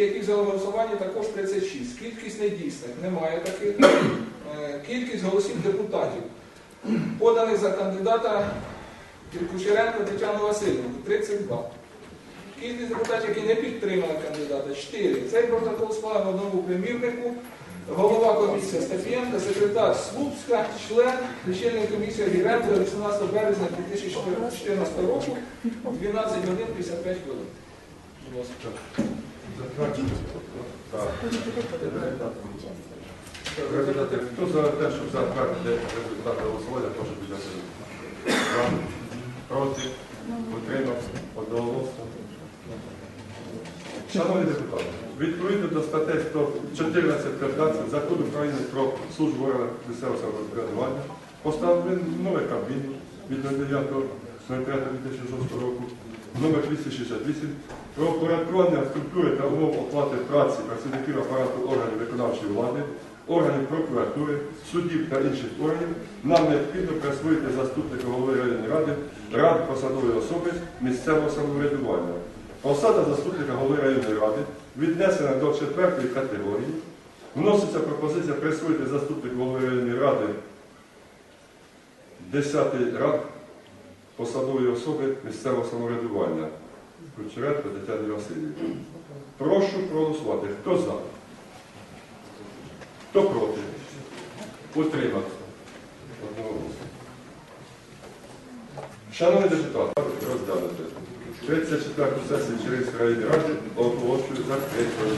які взяли голосування, також 36. Кількість недійсних немає таких. Е, Кількість голосів депутатів, поданих за кандидата Кучеренко Тетяну Васильівну 32. Кількість депутатів, які не підтримали кандидата 4. Цей протокол склав в одному примірнику. Голова комісії Стефієнка, секретар Слуцька, член лічильної комісії Гіренко 18 березня 2014 року, 12 годин 55 хвилин. Результати. Хто за те, щоб затвердити результати голосування, прошу підняти руку. Проти, утримався, одноголосно. Шановні депутати, відповідно до статей 14-15 Закону України про службу місцевого самоврядування поставлений новий Кабмін від 09.03.2006 року номер 268 про упорядкування структури та умов оплати праці працівників апарату органів виконавчої влади, органів прокуратури, судів та інших органів, нам необхідно присвоїти заступника голови районної ради, рад посадової особи місцевого самоврядування. Посада заступника голови районної ради віднесена до четвертої категорії. Вноситься пропозиція присвоїти заступнику голови районної ради 10 рад посадової особи місцевого самоврядування. Кучеренко Тетяні Васильівні. Прошу проголосувати. Хто за? Хто проти? Утримався. Шановні депутати, розглянути. 34 сесію Чернівської районної ради оголошую за закритою.